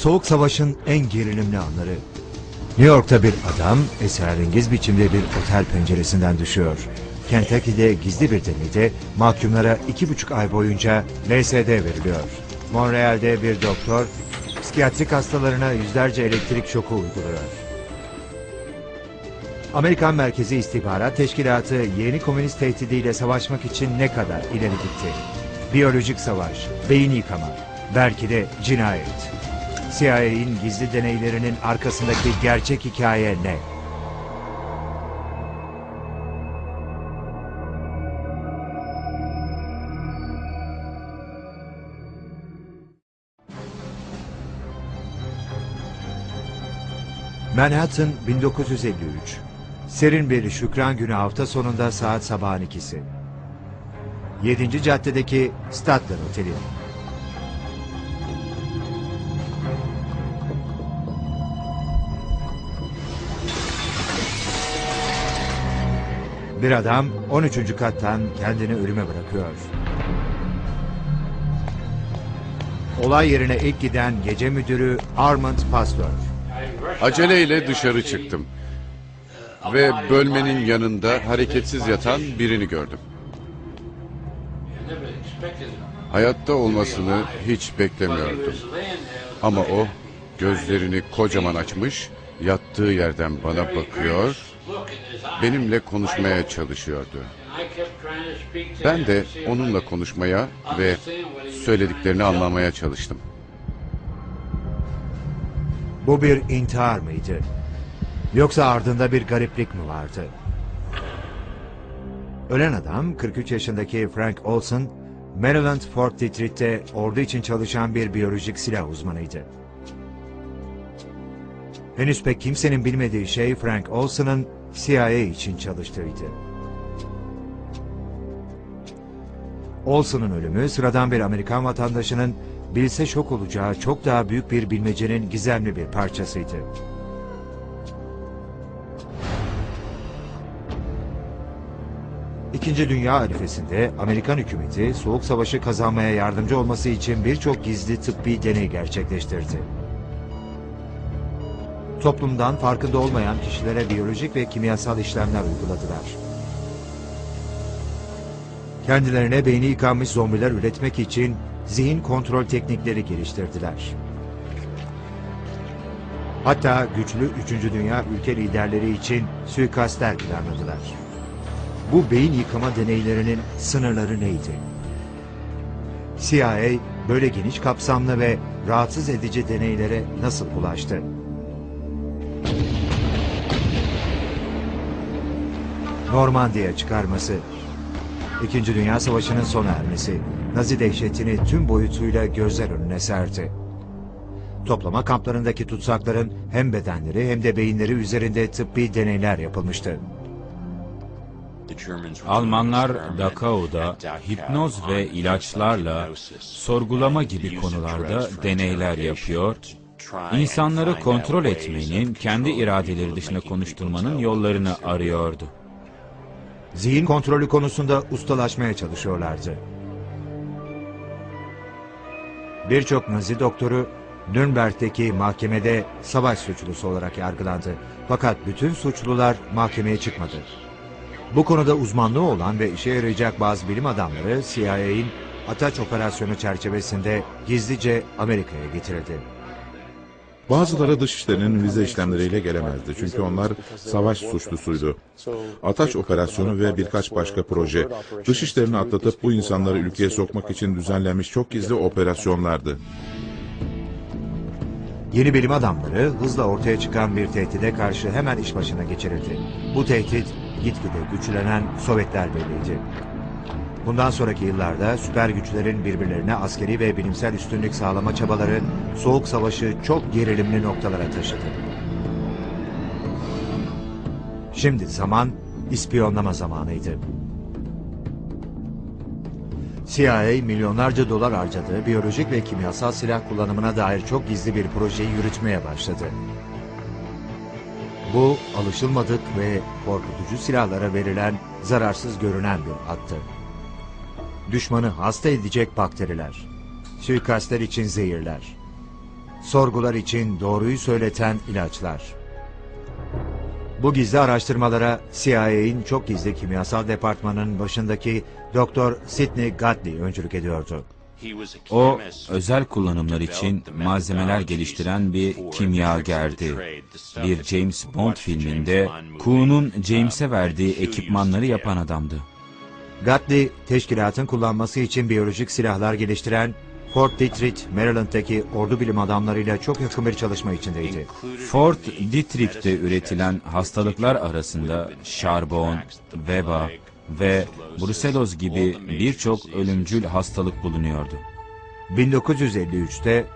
Soğuk Savaş'ın en gerilimli anları. New York'ta bir adam esrarengiz biçimde bir otel penceresinden düşüyor. Kentucky'de gizli bir deneyde mahkumlara iki buçuk ay boyunca LSD veriliyor. Montreal'de bir doktor psikiyatrik hastalarına yüzlerce elektrik şoku uyguluyor. Amerikan Merkezi İstihbarat Teşkilatı yeni komünist tehdidiyle savaşmak için ne kadar ileri gitti? Biyolojik savaş, beyin yıkama, belki de cinayet. CIA'in gizli deneylerinin arkasındaki gerçek hikaye ne? Manhattan 1953. Serin bir şükran günü hafta sonunda saat sabahın ikisi. 7. caddedeki Statler Oteli. Bir adam 13. kattan kendini ölüme bırakıyor. Olay yerine ilk giden gece müdürü Armand Pastor. Aceleyle dışarı çıktım. Ve bölmenin yanında hareketsiz yatan birini gördüm. Hayatta olmasını hiç beklemiyordum. Ama o gözlerini kocaman açmış, yattığı yerden bana bakıyor, benimle konuşmaya çalışıyordu. Ben de onunla konuşmaya ve söylediklerini anlamaya çalıştım. Bu bir intihar mıydı? Yoksa ardında bir gariplik mi vardı? Ölen adam 43 yaşındaki Frank Olson, Maryland Fort Detritt'te ordu için çalışan bir biyolojik silah uzmanıydı. Henüz pek kimsenin bilmediği şey Frank Olson'ın CIA için çalıştığıydı. Olson'un ölümü sıradan bir Amerikan vatandaşının bilse şok olacağı çok daha büyük bir bilmecenin gizemli bir parçasıydı. İkinci Dünya Arifesi'nde Amerikan hükümeti Soğuk Savaşı kazanmaya yardımcı olması için birçok gizli tıbbi deney gerçekleştirdi. Toplumdan farkında olmayan kişilere biyolojik ve kimyasal işlemler uyguladılar. Kendilerine beyni yıkanmış zombiler üretmek için zihin kontrol teknikleri geliştirdiler. Hatta güçlü 3. Dünya ülke liderleri için suikastler planladılar. Bu beyin yıkama deneylerinin sınırları neydi? CIA böyle geniş kapsamlı ve rahatsız edici deneylere nasıl ulaştı? Normandiya çıkarması İkinci Dünya Savaşı'nın sona ermesi, Nazi dehşetini tüm boyutuyla gözler önüne serdi. Toplama kamplarındaki tutsakların hem bedenleri hem de beyinleri üzerinde tıbbi deneyler yapılmıştı. Almanlar Dachau'da hipnoz ve ilaçlarla sorgulama gibi konularda deneyler yapıyor, insanları kontrol etmenin, kendi iradeleri dışında konuşturmanın yollarını arıyordu. Zihin kontrolü konusunda ustalaşmaya çalışıyorlardı. Birçok Nazi doktoru Nürnberg'deki mahkemede savaş suçlusu olarak yargılandı. Fakat bütün suçlular mahkemeye çıkmadı. Bu konuda uzmanlığı olan ve işe yarayacak bazı bilim adamları CIA'in Ataç operasyonu çerçevesinde gizlice Amerika'ya getirildi. Bazıları dışişlerinin vize işlemleriyle gelemezdi çünkü onlar savaş suçlusuydu. Ataç operasyonu ve birkaç başka proje, dışişlerini atlatıp bu insanları ülkeye sokmak için düzenlenmiş çok gizli operasyonlardı. Yeni bilim adamları hızla ortaya çıkan bir tehdide karşı hemen iş başına geçirildi. Bu tehdit gitgide güçlenen Sovyetler Birliği'ydi. Bundan sonraki yıllarda süper güçlerin birbirlerine askeri ve bilimsel üstünlük sağlama çabaları Soğuk Savaşı çok gerilimli noktalara taşıdı. Şimdi zaman ispiyonlama zamanıydı. CIA milyonlarca dolar harcadığı biyolojik ve kimyasal silah kullanımına dair çok gizli bir projeyi yürütmeye başladı. Bu alışılmadık ve korkutucu silahlara verilen zararsız görünen bir attı. Düşmanı hasta edecek bakteriler, suikastler için zehirler, Sorgular için doğruyu söyleten ilaçlar. Bu gizli araştırmalara CIA'in çok gizli kimyasal departmanının başındaki Dr. Sidney Godley öncülük ediyordu. O, özel kullanımlar için malzemeler geliştiren bir kimyagerdi. Bir James Bond filminde Ku'nun James'e verdiği ekipmanları yapan adamdı. Godley, teşkilatın kullanması için biyolojik silahlar geliştiren Fort Detrick, Maryland'daki ordu bilim adamlarıyla çok yakın bir çalışma içindeydi. Fort Detrick'te üretilen hastalıklar arasında şarbon, veba ve bruselloz gibi birçok ölümcül hastalık bulunuyordu. 1953'te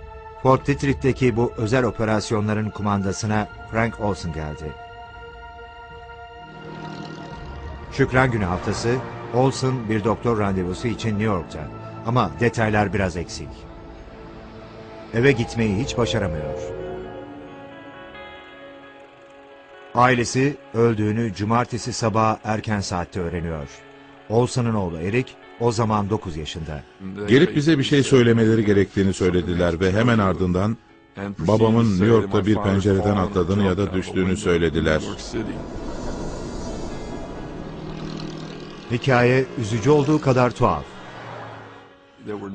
Fort Detrick'teki bu özel operasyonların kumandasına Frank Olson geldi. Şükran Günü haftası Olson bir doktor randevusu için New York'ta ama detaylar biraz eksik. Eve gitmeyi hiç başaramıyor. Ailesi öldüğünü cumartesi sabahı erken saatte öğreniyor. Olson'un oğlu Erik o zaman 9 yaşında. Gelip bize bir şey söylemeleri gerektiğini söylediler ve hemen ardından babamın New York'ta bir pencereden atladığını ya da düştüğünü söylediler. Hikaye üzücü olduğu kadar tuhaf.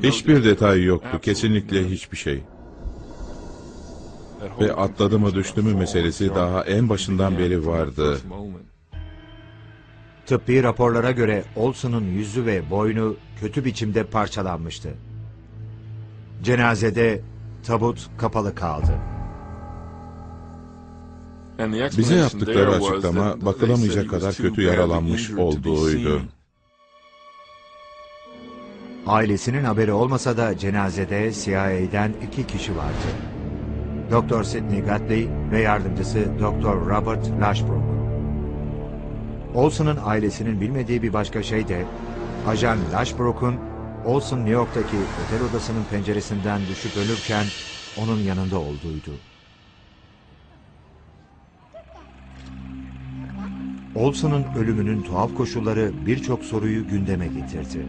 Hiçbir detay yoktu, kesinlikle hiçbir şey. Ve atladı mı düştü mü meselesi daha en başından beri vardı. Tıbbi raporlara göre Olson'un yüzü ve boynu kötü biçimde parçalanmıştı. Cenazede tabut kapalı kaldı. Bize yaptıkları açıklama bakılamayacak kadar kötü yaralanmış olduğuydu. Ailesinin haberi olmasa da cenazede CIA'den iki kişi vardı. Dr. Sidney Godley ve yardımcısı Dr. Robert Lashbrook. Olson'un ailesinin bilmediği bir başka şey de Ajan Lashbrook'un Olson New York'taki otel odasının penceresinden düşüp ölürken onun yanında olduğuydu. Olson'un ölümünün tuhaf koşulları birçok soruyu gündeme getirdi.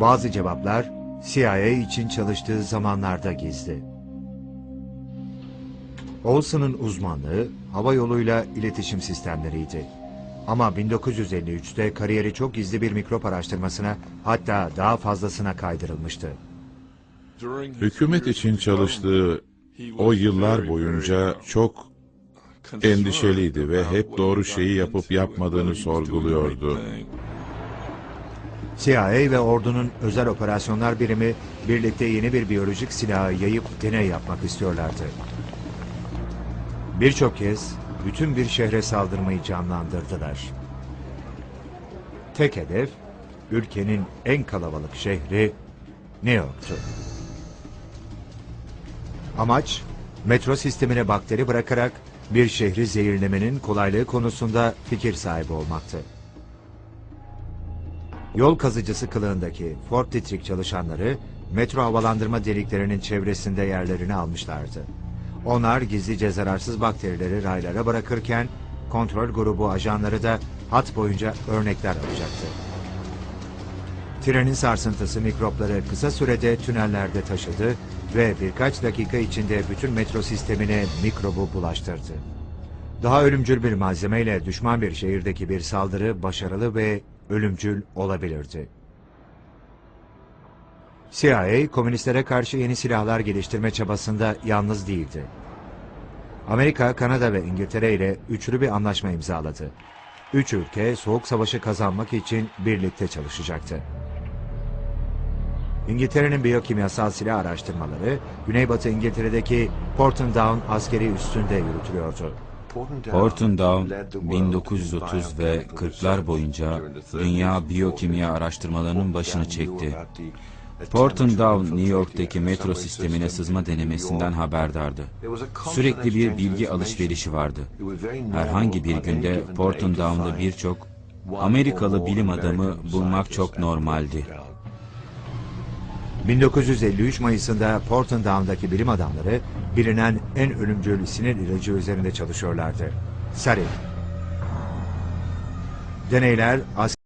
Bazı cevaplar CIA için çalıştığı zamanlarda gizli. Olson'un uzmanlığı hava yoluyla iletişim sistemleriydi. Ama 1953'te kariyeri çok gizli bir mikrop araştırmasına hatta daha fazlasına kaydırılmıştı. Hükümet için çalıştığı o yıllar boyunca çok endişeliydi ve hep doğru şeyi yapıp yapmadığını sorguluyordu. CIA ve ordunun özel operasyonlar birimi birlikte yeni bir biyolojik silahı yayıp deney yapmak istiyorlardı. Birçok kez bütün bir şehre saldırmayı canlandırdılar. Tek hedef ülkenin en kalabalık şehri New York'tu. Amaç metro sistemine bakteri bırakarak bir şehri zehirlemenin kolaylığı konusunda fikir sahibi olmaktı. Yol kazıcısı kılığındaki Fort Detrick çalışanları metro havalandırma deliklerinin çevresinde yerlerini almışlardı. Onlar gizlice zararsız bakterileri raylara bırakırken kontrol grubu ajanları da hat boyunca örnekler alacaktı. Trenin sarsıntısı mikropları kısa sürede tünellerde taşıdı ve birkaç dakika içinde bütün metro sistemine mikrobu bulaştırdı. Daha ölümcül bir malzemeyle düşman bir şehirdeki bir saldırı başarılı ve ölümcül olabilirdi. CIA, komünistlere karşı yeni silahlar geliştirme çabasında yalnız değildi. Amerika, Kanada ve İngiltere ile üçlü bir anlaşma imzaladı. Üç ülke Soğuk Savaşı kazanmak için birlikte çalışacaktı. İngiltere'nin biyokimyasal silah araştırmaları, Güneybatı İngiltere'deki Portendown askeri üssünde yürütülüyordu. Portendown 1930 ve 40'lar boyunca dünya biyokimya araştırmalarının başını çekti. Portendown, New York'taki metro sistemine sızma denemesinden haberdardı. Sürekli bir bilgi alışverişi vardı. Herhangi bir günde Portendown'da birçok Amerikalı bilim adamı bulmak çok normaldi. 1953 Mayıs'ında Portendown'daki bilim adamları bilinen en ölümcül sinir ilacı üzerinde çalışıyorlardı. Sarin. Deneyler